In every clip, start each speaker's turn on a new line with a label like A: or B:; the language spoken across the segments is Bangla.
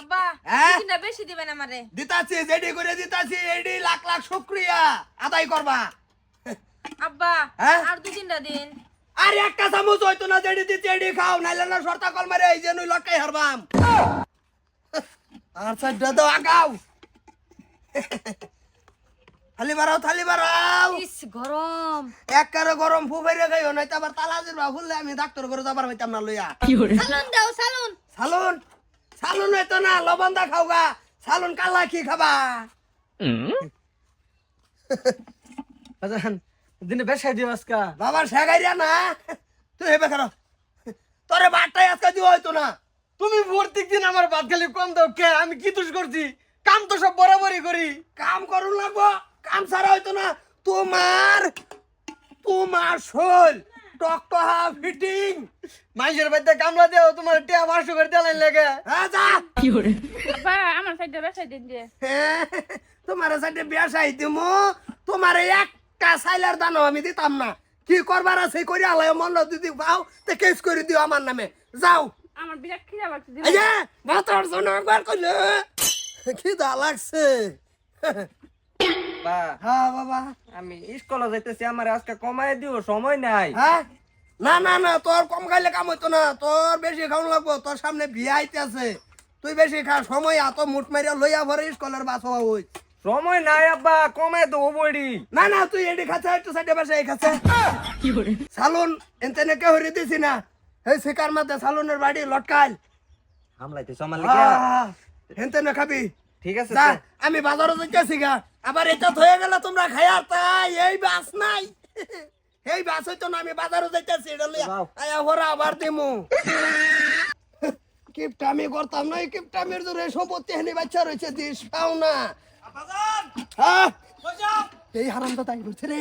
A: আব্বা
B: হ্যাঁ?
A: চিন্তা বেশি দিবেন আমারে?
B: দিতাছি যেডি করে দিতাছি এডি লাখ লাখ শুক্রিয়া। আদায় করবা।
A: আব্বা
B: হ্যাঁ?
A: আর দু দিন।
B: আর একটা চামচ হইতো না যেডি দিতে এডি খাও নাইলে না সর্তা কল মারে এই যে নই লটকাই হারবাম। আর সাইডটা দাও আগাও। থালি বাড়াও থালি বাড়াও।
A: ইস গরম।
B: এক কারে গরম ফুফাইরে খাইও নাই তো আবার তালা দিবা ফুললে আমি ডাক্তার করে যাবার হইতাম না লইয়া।
A: সালুন দাও সালুন।
B: সালুন? সালুন হইতো না লবণ দা খাওগা সালুন কালা কি খাবা?
C: বাজান দিনে বেশাই দিও আজকা।
B: বাবা শেখাইয়া না? তুই হেবে খারো তোরে বারটাই আজকে দিও হইতো না।
C: তুমি প্রত্যেক দিন আমার ভাত খালি কম দাও। কে আমি কি দোষ করছি? কাম তো সব বরাবরই করি।
B: কাম করুন লাগবো। কাম সারা হইতো না। তোমার তোমার শোল। টকটহা ফিটিং।
C: মাইসের বাড়িতে কামলা দেও তোমার টিয়া পাঁচশো করে দেলাই লেগে।
B: হ্যাঁ যা।
A: আব্বা আমার সাইডে বেসাই দিন যে।
B: তোমার সাথে বিয়া চাই দিমু? তোমার একটা সাইলার দানও আমি দিতাম না। কি করবার আছে করি আলাই মন দিদি পাও তে কেস করে দিও আমার নামে। যাও।
A: আমার বিরাট খিদা লাগছে
B: এই যে ভাতর জন্য একবার কইলে। খিদা লাগছে।
C: বা
B: হ্যাঁ বাবা।
C: আমি স্কুলে যাইতেছি আমার আজকে কমাই দিও সময় নাই।
B: হ্যাঁ? না না না তোর কম খাইলে কাম হইতো না। তোর বেশি খাওয়ান লাগবো তোর সামনে বিয়ে আইতেছে। তুই বেশি খা সময় এত মুঠ মারিয়া লইয়া ভরে স্কুলের বাস হওয়া হই
C: সময় নাই আব্বা বড়ি
B: না না তুই এটি খাচ্ছে একটু সাইডে বসে এই খাচ্ছে। সালুন এনতে হরি দিছি না। এই শিকার মধ্যে সালুনের বাড়ি লটকাল। না খাবি।
C: ঠিক আছে।
B: আমি বাজারে যাইতেছি গা। আবার এটা হয়ে গেলে তোমরা খাইয়ার তাই এই বাস নাই। এই বাস হইতো না আমি বাজারে যাইতেছি এটা লইয়া। আয়া হরা আবার দিমু। কিপটা আমি করতাম না এই কিপটামির জোরে সম্পত্তি হেনি বাচ্চা রয়েছে দিস পাও না। হ্যাঁ? এই হারামটা তাই করছে রে।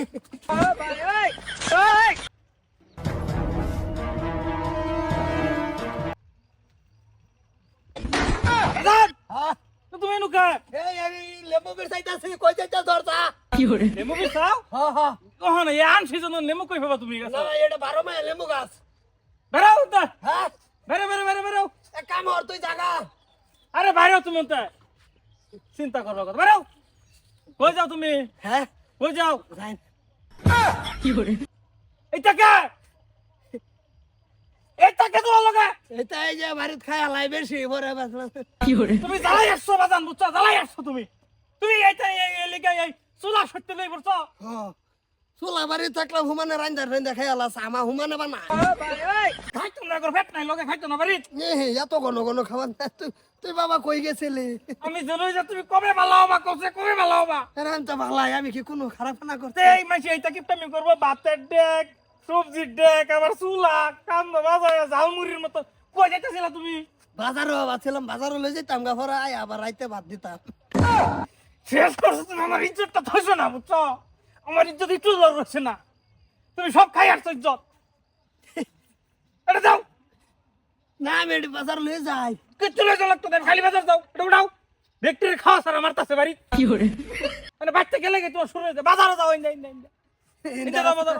B: হ্যাঁ,
D: তুমি নুকা
B: এই এই লেবু বের চাইতাছি কই যাইতা ধরতা
D: লেমু বিচাও
B: হ্যাঁ হ্যাঁ
D: কখন এই আন সিজন লেমু কই ভাবা তুমি
B: না এটা বারো মাস লেবু গাছ।
D: বেরাও তা।
B: হ্যাঁ
D: বেরে বেরে বেরে বেরাও
B: এক কাম হর তুই জাগা।
D: আরে বাইরেও তুমি তা। চিন্তা করো কথা। বেরাও কই যাও তুমি।
B: হ্যাঁ
D: কই যাও।
B: যাই।
D: এইটা কে? এইটা কে তোমার লগে?
B: এটা এই যে বাড়িতে খাই আলাই বেশি
D: তুমি জ্বালাই আসছো বাজান বুঝছ? জ্বালাই আসছো তুমি। তুমি এইটা এই এই লিগে এই চুলা সত্যি লই পড়ছো?
B: চুলা বাড়ি থাকলে হুমানে রান্দা রান্দা খাই হুমানে বানা।
D: খাইতো না গর পেট নাই লগে খাইতো না বাড়ি
B: এ এত ঘন ঘন খাবার না তুই তুই বাবা কই গেছিলি?
D: আমি জানো যে তুমি কবে ভালো হবা কবে কবে ভালো হবা?
B: তো ভালাই আমি কি কোনো খারাপ না করতে?
D: এই মাসে এইটা কি আমি করব? ভাতের ডেক সবজির ডেক আবার চুলা কান্দ বাজায় ঝালমুড়ির মতো। কই যাইতেছিল তুমি?
B: বাজারও বাছিলাম বাজারও লই যেতাম গা ভরা আয় আবার রাইতে ভাত দিতাম।
D: শেষ করছ তুমি আমার ইজ্জতটা থইছো না বুঝছ? আমার ইজ্জত একটু জোর রয়েছে না। তুমি সব খাই আসছো ইজ্জত। এটা যাও
B: না আমি এটি বাজার লই যাই।
D: কিচ্ছু লয়ে যাও লাগতো খালি বাজার যাও। এটা উঠাও। ব্যক্তির খাওয়া সারা মারতাছে বাড়ি। মানে বাচ্চা গেলে কি তোমার শুরু হয়েছে বাজারে যাও এই নাই এটা যাও বাজারে